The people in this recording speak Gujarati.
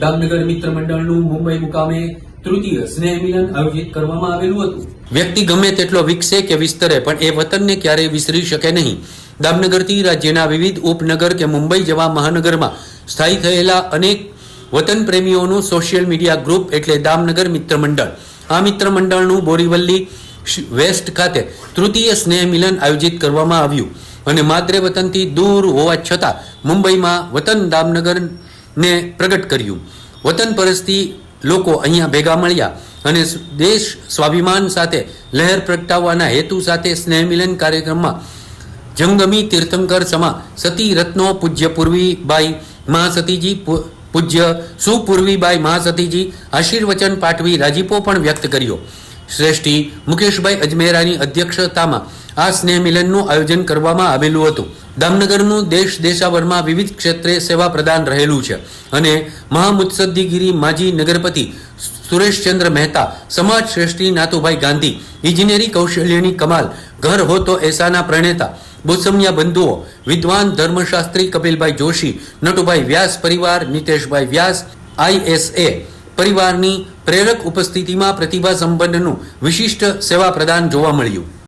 દામનગર મિત્ર મંડળનું મુંબઈ મુકામે તૃતીય સ્નેહ મિલન આયોજિત કરવામાં આવેલું હતું. વ્યક્તિ ગમે તેટલો વિકસે કે વિસ્તરે, પણ એ વતનને ક્યારેય વિસરી શકે નહીં. દામનગરથી રાજ્યના વિવિધ ઉપનગર કે મુંબઈ જેવા મહાનગરમાં સ્થાયી થયેલા અનેક વતન પ્રેમીઓનું સોશિયલ મીડિયા ગ્રુપ એટલે દામનગર મિત્ર મંડળ. આ મિત્ર મંડળનું બોરીવલ્લી વેસ્ટ ખાતે તૃતીય સ્નેહ મિલન આયોજિત કરવામાં આવ્યું. અને માદરે વતનથી દૂર હોવા છતાં મુંબઈમાં વતન દામનગરને પ્રગટ કર્યું. વતન પરસ્તી લોકો અહીંયા ભેગા મળ્યા અને દેશ સ્વાભિમાન સાથે લહેર પ્રગટાવવાના હેતુ સાથે સ્નેહ મિલન કાર્યક્રમમાં જંગમી તીર્થંકર સમા સતી રત્નો પૂજ્ય પૂર્વીબાઈ મહાસતીજી પૂજ્ય સુપૂર્વીબાઈ મહાસતીજી આશીર્વચન પાઠવી રાજીપો પણ વ્યક્ત કર્યો. શ્રેષ્ઠી મુકેશભાઈ અજમેરાની અધ્યક્ષતામાં આ સ્નેહ મિલનનું આયોજન કરવામાં આવેલું હતું. દામનગરનું દેશ દેશાવરમાં વિવિધ ક્ષેત્રે સેવા પ્રદાન રહેલું છે અને મહામુત્સદ્દીગીરી માજી નગરપતિ સુરેશચંદ્ર મહેતા, સમાજ શ્રેષ્ઠી નાતુભાઈ ગાંધી, ઇજનેરી કૌશલ્યની કમાલ, ઘર હો તો એસાના પ્રણેતા બોસમિયા બંધુઓ, વિદ્વાન ધર્મશાસ્ત્રી કપિલભાઈ જોશી, નટુભાઈ વ્યાસ પરિવાર, નિતેશભાઈ વ્યાસ આઈએસએ પરિવારની પ્રેરક ઉપસ્થિતિમાં પ્રતિભા સંપન્નનું વિશિષ્ટ સેવા પ્રદાન જોવા મળ્યું.